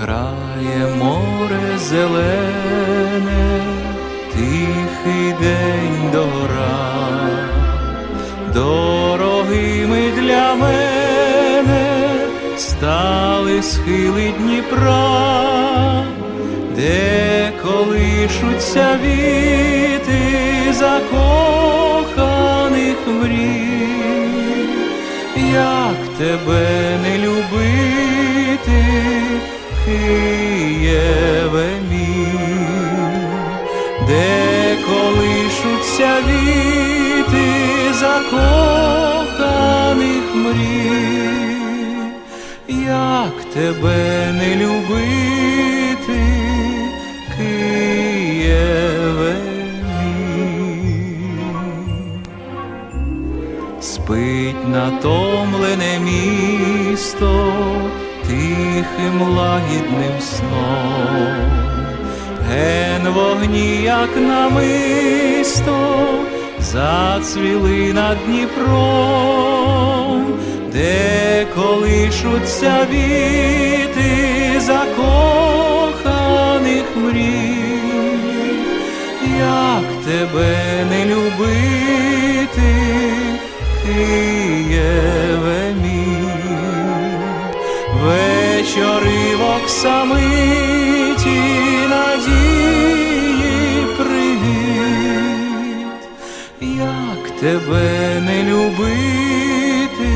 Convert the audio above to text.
грає море зелене, тихий день дора, дорогими для мене стали схили Дніпра, де колишуться віти закоханих мрій, як тебе не любити, Києве мій, де колишуться віти закоханих мрій, як тебе не любити, Києве спить натомлене місто тихим лагідним сном, ген вогні, як намисто, зацвіли над Дніпром, де колишуться віти закоханих мрій? Як тебе не любити, Києве мій, вечори в оксамиті надії привіт, як тебе не любити,